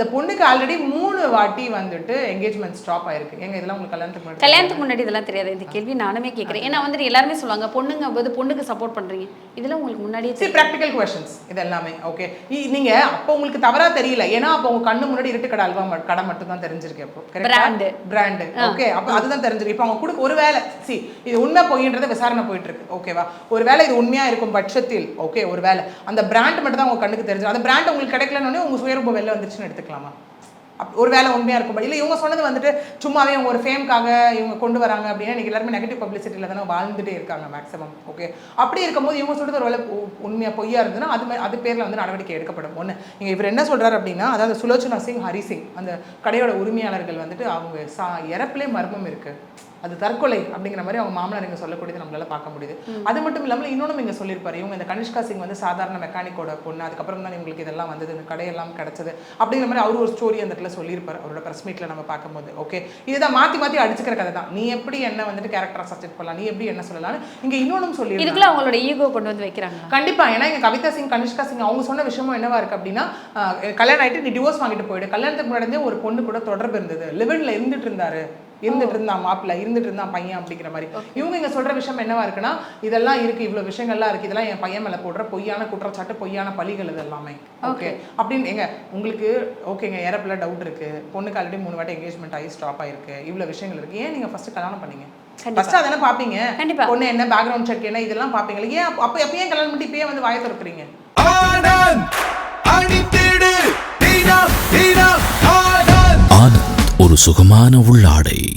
அந்த பொண்ணுக்கு ஆல்ரெடி மூணு வாட்டி வந்துட்டு என்கேஜ்மெண்ட் ஸ்டாப் ஆயிருக்கு. எங்க இதெல்லாம் உங்களுக்கு கல்யாணத்துக்கு முன்னாடி கல்யாணத்துக்கு முன்னாடி இதெல்லாம் தெரியாது. இந்த கேள்வி நானுமே கேட்குறேன். ஏன்னா வந்துட்டு எல்லாருமே சொல்லுவாங்க பொண்ணுங்க போது பொண்ணுக்கு சப்போர்ட் பண்றீங்க. இதெல்லாம் உங்களுக்கு முன்னாடியே சரி ப்ராக்டிக்கல் கொஷின்ஸ் இது எல்லாமே ஓகே நீங்க அப்போ உங்களுக்கு தவறா தெரியல. ஏன்னா அப்போ உங்க கண்ணு முன்னாடி இருட்டு கடை அல்வா கடை மட்டும் தான் தெரிஞ்சிருக்கு அப்போ. Brand. பிராண்டு ஓகே அப்போ அதுதான் தெரிஞ்சிருக்கு. இப்போ அவங்க கொடுக்க ஒரு வேலை சி இது உண்மை பொய்ன்றத விசாரணை போயிட்டு இருக்கு ஓகேவா ஒரு வேலை இது உண்மையா இருக்கும் பட்சத்தில் ஓகே ஒரு வேலை அந்த பிராண்ட் மட்டும் தான் உங்க கண்ணுக்கு தெரிஞ்சு அந்த பிராண்ட் உங்களுக்கு கிடைக்கலன்னு உங்க சுயரூபம் வெளில வந்துச்சுன்னு எடுத்துக்கலாமா. அப்- ஒரு வேலை உண்மையாக இருக்கும் இல்லை இவங்க சொன்னது வந்துட்டு சும்மாவே இவங்க ஒரு ஃபேம்க்காக இவங்க கொண்டு வராங்க அப்படின்னா இன்னைக்கு எல்லாருமே நெகட்டிவ் பப்ளிசிட்டியில் தானே வாழ்ந்துட்டே இருக்காங்க மேக்ஸிமம் ஓகே அப்படி இருக்கும்போது இவங்க சொல்கிறது ஒரு வேலை உண்மையாக பொய்யா இருந்ததுன்னா அது அது பேரில் வந்து நடவடிக்கை எடுக்கப்படும். ஒன்று இங்கே இவர் என்ன சொல்கிறார் அப்படின்னா அதாவது சுலோச்சனா சிங் ஹரி சிங் அந்த கடையோட உரிமையாளர்கள் வந்துட்டு அவங்க சா இறப்புலே மர்மம் இருக்குது அது தற்கொலை அப்படிங்கிற மாதிரி அவங்க மாமனார் இங்க சொல்லக்கூடியது நம்மளால பார்க்க முடியுது. அது மட்டும் இல்லாமல் இன்னொன்று இங்க சொல்லியிருப்பாரு. இவங்க இந்த கனிஷ்கா சிங் வந்து சாதாரண மெக்கானிக்கோட பொண்ணு. அதுக்கப்புறம் தான் இவங்களுக்கு இதெல்லாம் வந்தது. இந்த கடையெல்லாம் கிடைச்சது அப்படிங்கிற மாதிரி அவர் ஒரு ஸ்டோரி அந்த இடத்துல சொல்லியிருப்பார். அவரோட ப்ரெஸ் மீட்ல நம்ம பார்க்கும்போது. ஓகே இதுதான் மாத்தி மாத்தி அடிச்சுக்கிற கதை தான். நீ எப்படி என்ன வந்துட்டு கேரக்டரா சப்ஜெக்ட் பண்ணலாம்? நீ எப்படி என்ன சொல்லலாம்னு இங்க இன்னொன்னும் சொல்லி இதுக்குள்ள அவங்களோட ஈகோ கொண்டு வந்து வைக்கிறாங்க கண்டிப்பா. ஏன்னா இங்க கவிதா சிங் கனிஷ்கா சிங் அவங்க சொன்ன விஷயமும் என்னவா இருக்கு அப்படின்னா கல்யாணம் ஆயிட்டு நீ டிவோர்ஸ் வாங்கிட்டு போயிடு. கல்யாணத்துக்கு முன்னாடியே ஒரு பொண்ணு கூட தொடர்பு இருந்தது. லிவன்ல இருந்துட்டு இருந்தாரு. இருந்துட்டு இருந்தான் மாப்பிள்ள இருந்துட்டு இருந்தான் பையன் அப்படிங்கிற மாதிரி. இவங்க இங்க சொல்ற விஷயம் என்னவா இருக்குன்னா இதெல்லாம் இருக்கு இவ்வளவு விஷயங்கள்லாம் இருக்கு இதெல்லாம் என் பையன் மேல போடுற பொய்யான குற்றச்சாட்டு பொய்யான பழிகள் இது எல்லாமே. ஓகே அப்படின்னு எங்க உங்களுக்கு ஓகேங்க இறப்புல டவுட் இருக்கு. பொண்ணுக்கு ஆல்ரெடி மூணு வாட்டி என்கேஜ்மெண்ட் ஆகி ஸ்டாப் ஆயிருக்கு. இவ்வளவு விஷயங்கள் இருக்கு. ஏன் நீங்க ஃபர்ஸ்ட் கல்யாணம் பண்ணீங்க. ஃபர்ஸ்ட் அதெல்லாம் பாப்பீங்க? கண்டிப்பா. பொண்ணு என்ன பேக்ரவுண்ட் செக் என்ன இதெல்லாம் பாப்பீங்களா? ஏன் அப்ப- அப்ப எப்ப ஏன் கல்யாணம் பண்ணி இப்பயே வந்து வாயை திறக்கிறீங்க? ஆனந்த் அணித்திடு தீனா தீனா ஆனந்த். ஆனந்த் ஒரு சுகமான உள்ளாடை.